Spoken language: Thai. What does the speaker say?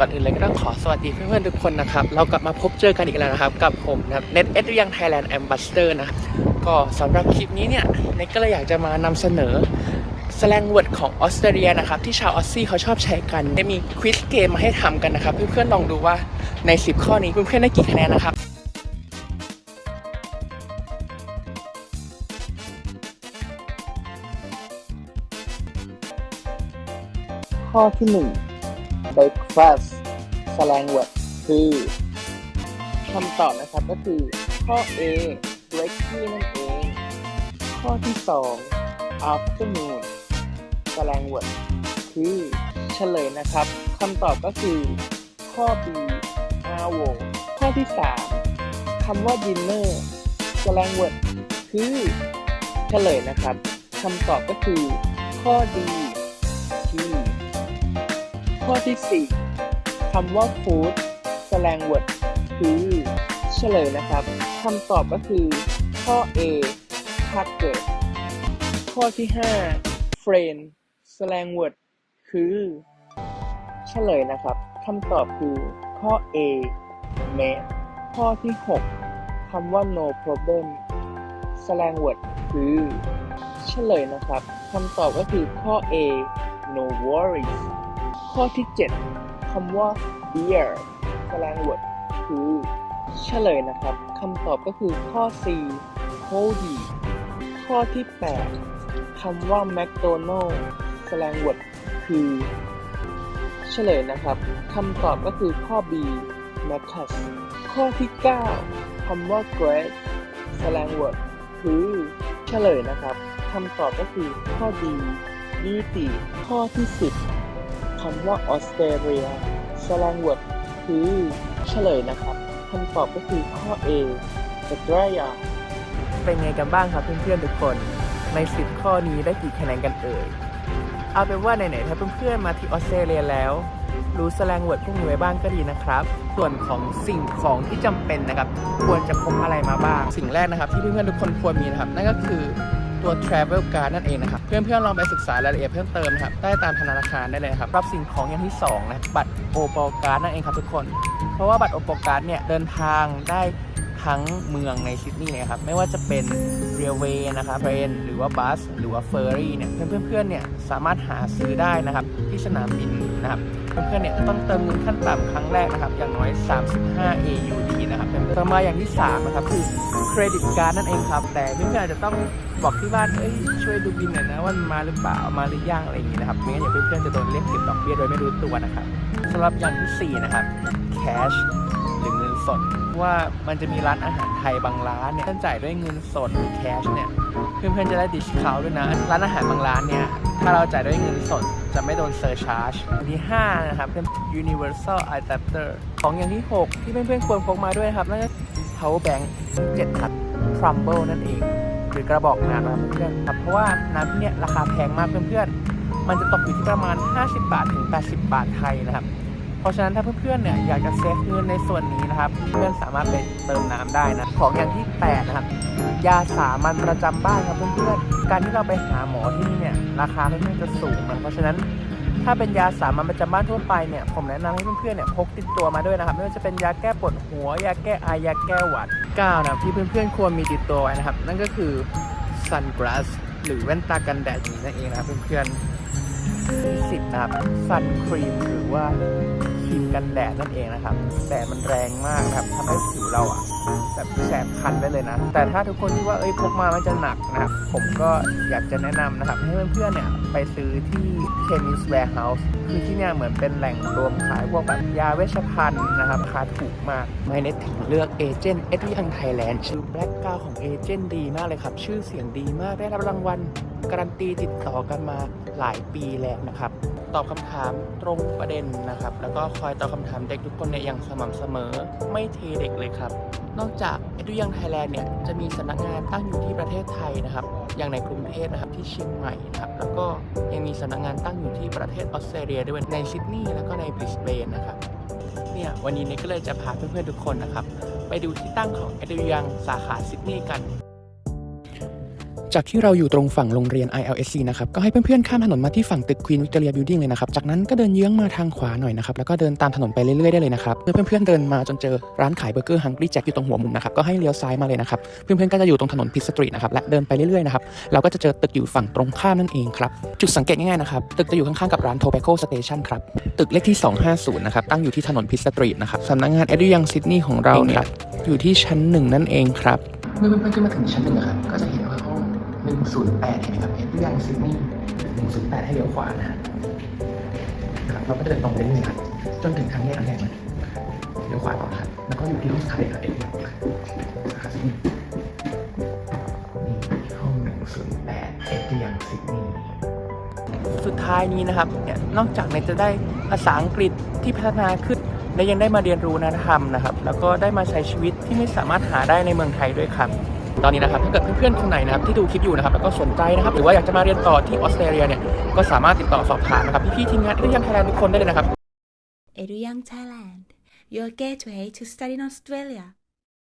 ก่อนอื่นเลยก็ต้องขอสวัสดีเพื่อนๆทุกคนนะครับ เรากลับมาพบเจอกันอีกแล้วนะครับ กับผมนะครับเน็ตเอ็ดยังไทยแลนด์แอมบ s สเตอร์นะก็สำหรับคลิปนี้เนี่ยเน็ตก็เลยอยากจะมานำเสนอ s แ a ง g เวิร์ดของออสเตรเลียนะครับ ที่ชาวออสซี่เขาชอบใช้กัน ได้มีควิสเกมมาให้ทำกันนะครับ เพื่อนๆลองดูว่าใน 10 ข้อนี้เพื่อนๆได้กี่คะแนนนะครับข้อที่1 breakfast slang word คือคำตอบนะครับก็คือข้อ A breaky นั่นเอง ข้อที่ 2 afternoon slang word คือเฉลยนะครับคำตอบก็คือ ข้อ B hour ข้อที่ 3คำว่า dinner slang word คือเฉลยนะครับคำตอบก็คือข้อ d อที่ 4คำว่า food slang word คือเฉลยนะครับคำตอบก็คือ ข้อ A target ข้อที่ 5 friend slang word คือเฉลยนะครับคำตอบคือข้อ A m a t ข้อที่ 6 คำว่า no problem slang word คือเฉลยนะครับคำตอบก็คือข้อ A no worries ข้อที่ 7คำว่า beer slang word คือเฉลยนะครับคำตอบก็คือข้อ C cozy ข้อที่ 8คำว่า McDonald slang word คือเฉลยนะครับคำตอบก็คือข้อ B Macus ข้อที่ 9คำว่า great slang word คือเฉลยนะครับคำตอบก็คือข้อ D beauty ข้อที่ 10 คำว่าออสเตรเลีย slang word คือเฉลยนะครับคำตอบก็คือข้อ A อ s t r a l i a เป็นไงกันบ้างครับเพื่อนๆทุกคน ใน10ข้อนี้ได้กี่คะแนนกันเอ่ย เอาเป็นว่าไหนๆถ้าเพื่อนๆมาที่ออสเตรเลียแล้ว รู้สแลงเวิร์ดพวกนี้ไว้บ้างก็ดีนะครับ ส่วนของสิ่งของที่จำเป็นนะครับ ควรจะพกอะไรมาบ้าง สิ่งแรกนะครับ ที่เพื่อนๆทุกคนควรมีนะครับ นั่นก็คือ ตัว travel card นั่นเองนะครับ เพื่อนๆ ลองไปศึกษารายละเอียดเพิ่มเติมนะครับ ได้ตามธนาคารได้เลยครับ รับสิ่งของอย่างที่สองนะ บัตรโอปอการ์ดนั่นเองครับทุกคน เพราะว่าบัตรโอปอการ์ดเนี่ยเดินทางได้ ทั้งเมืองในซิดนีย์เลยครับ ไม่ว่าจะเป็นเรียลเวย์นะครับเทรนหรือว่าบัส หรือว่าเฟอร์รี่เนี่ยเพื่อนๆเนี่ยสามารถหาซื้อได้นะครับที่สนามบินนะครับเพื่อนๆเนี่ยต้องเติมเงินขั้นต่ำครั้งแรกนะครับอย่างน้อย 35 AUD นะครับเป็นต่อมาอย่างที่3นะครับคือเครดิตการ์ดนั่นเองครับ แต่เพื่อนๆอาจจะต้องบอกที่บ้านเอ้ยช่วยดูบินหน่อยนะว่ามันมาหรือเปล่ามาหรือยังอะไรอย่างนี้นะครับไม่งั้นเดี๋ยวเพื่อนๆจะโดนเรียกเก็บดอกเบี้ยโดยไม่รู้ตัวนะครับสำหรับอย่างที่4นะครับ cash หรือเงินสด ว่ามันจะมีร้านอาหารไทยบางร้านเนี่ยท่านจ่ายด้วยเงินสดหรือ cash เนี่ยเพื่อนๆจะได้ดิสคาวด้วยนะร้านอาหารบางร้านเนี่ยถ้าเราจ่ายด้วยเงินสดจะไม่โดนเซอร์ชาร์จอันที่ 5 นะครับเป็น universal adapter ของอย่างที่ 6 ที่เพื่อนๆควรพกมาด้วยครับนั่นก็ power bank 7ครับ crumble นั่นเอง หรือกระบอกน้ำนะเพื่อนๆครับเพราะว่าน้ำที่เนี่ยราคาแพงมากเพื่อนๆมันจะตกอยู่ที่ประมาณ 50 บาทถึง 80 บาทไทยนะครับ เพราะฉะนั้นถ้าเพื่อนๆเนี่ยอยากจะเซฟเงินในส่วนนี้นะครับ เพื่อนสามารถไปเติมน้ำได้นะ ของอย่างที่8นะครับ ยาสามัญประจำบ้านครับเพื่อนๆ การที่เราไปหาหมอที่นี่เนี่ยราคาค่อนข้างจะสูงนะเพราะฉะนั้นถ้าเป็นยาสามัญประจำบ้านทั่วไปเนี่ยผมแนะนำให้เพื่อนๆเนี่ยพกติดตัวมาด้วยนะครับไม่ว่าจะเป็นยาแก้ปวดหัว ยาแก้ไอยาแก้หวัด9นะครับที่เพื่อนๆควรมีติดตัวไว้นะครับ นั่นก็คือ sunglass หรือแว่นตากันแดดนี้นั่นเองนะครับเพื่อนๆสิบนะครับซันครีมหรือว่า ครีมกันแดดนั่นเองนะครับแดดมันแรงมากนะครับทำให้ผิวเราอะแบบแสบคันได้เลยนะ แต่ถ้าทุกคนคิดว่าเอ้ยพกมามันจะหนักนะครับ ผมก็อยากจะแนะนำนะครับ ให้เพื่อนๆเนี่ยไปซื้อที่ Chemist Warehouse คือที่เนี่ยเหมือนเป็นแหล่งรวมขายพวกแบบยาเวชภัณฑ์นะครับราคาถูกมากไม่เน็ตถึงเลือกเอเจนต์เอทียังไทยแลนด์ชื่อแบล็กกาของเอเจนต์ดีมากเลยครับ ชื่อเสียงดีมากได้รับรางวัล การันตีติดต่อกันมาหลายปีแล้วนะครับ ตอบคำถามตรงประเด็นนะครับ แล้วก็คอยตอบคำถามเด็กทุกคนเนี่ยอย่างสม่ำเสมอ ไม่เทเด็กเลยครับ นอกจากเอดูยังไทยแลนด์เนี่ยจะมีสำนักงานตั้งอยู่ที่ประเทศไทยนะครับ อย่างในกรุงเทพนะครับที่เชียงใหม่นะครับ แล้วก็ยังมีสำนักงานตั้งอยู่ที่ประเทศออสเตรเลียด้วยในซิดนีย์แล้วก็ในบริสเบนนะครับเนี่ยวันนี้เนี่ยก็เลยจะพาเพื่อนๆทุกคนนะครับ ไปดูที่ตั้งของเอดูยังสาขาซิดนีย์กัน จากที่เราอยู่ตรงฝั่งโรงเรียน ILSC นะครับ ก็ให้เพื่อนๆ ข้ามถนนมาที่ฝั่งตึก Queen Victoria Building เลยนะครับ จากนั้นก็เดินเยื้องมาทางขวาหน่อยนะครับ แล้วก็เดินตามถนนไปเรื่อยๆ ได้เลยนะครับ เมื่อเพื่อนๆ เดินมาจนเจอร้านขายเบอร์เกอร์ Hungry Jack อยู่ตรงหัวมุมนะครับ ก็ให้เลี้ยวซ้ายมาเลยนะครับ เพื่อนๆ ก็จะอยู่ตรงถนนพิสตรีนะครับ และเดินไปเรื่อยๆ นะครับ เราก็จะเจอตึกอยู่ฝั่งตรงข้ามนั่นเองครับ จุดสังเกตง่ายๆ นะครับ ตึกจะอยู่ข้างๆ กับร้าน Tobacco Station ครับ ตึกเลขที่ 250 นะครับ ตั้งอยู่ที่ถนนพิสตรีนะครับสำนักงานเอ็ดดี้ยังซิดนีย์ของเราเนี่ยอยู่ที่ชั้นหนึ่งนั่นเองครับเมื่อเพื่อนๆขึ้นมาถึงชั้นหนึ่งนะครับก็จะเห็น 108เห็นไหมครับเอ็ดดี้ยังซิดนีย์108 ให้เลี้ยวขวานะครับเราก็จะเดินตรงไปเรื่อยๆครับจนถึงทางแยกนแรกเลยเลี้ยวขวาต่อนครับแล้วก็อยู่ที่ห้องสุดท้ายครับเอ็ดดี้ยังนะครับนี่ห้อง 108เอ็ดดี้ยังซิดนีย์สุดท้ายนี้นะครับเนี่ยนอกจากในจะได้ภาษาอังกฤษที่พัฒนาขึ้นและยังได้มาเรียนรู้วัฒนธรรมนะครับ แล้วก็ได้มาใช้ชีวิตที่ไม่สามารถหาได้ในเมืองไทยด้วยครับ ตอนนี้นะครับถ้าเกิดเพื่อนๆคนไหนนะครับที่ดูคลิปอยู่นะครับแล้วก็สนใจนะครับหรือว่าอยากจะมาเรียนต่อที่ออสเตรเลียเนี่ยก็สามารถติดต่อสอบถามนะครับพี่ๆทีมงานเอริยังไทยแลนด์ทุกคนได้เลยนะครับ Edu Young Thailand, your gateway to study in Australia.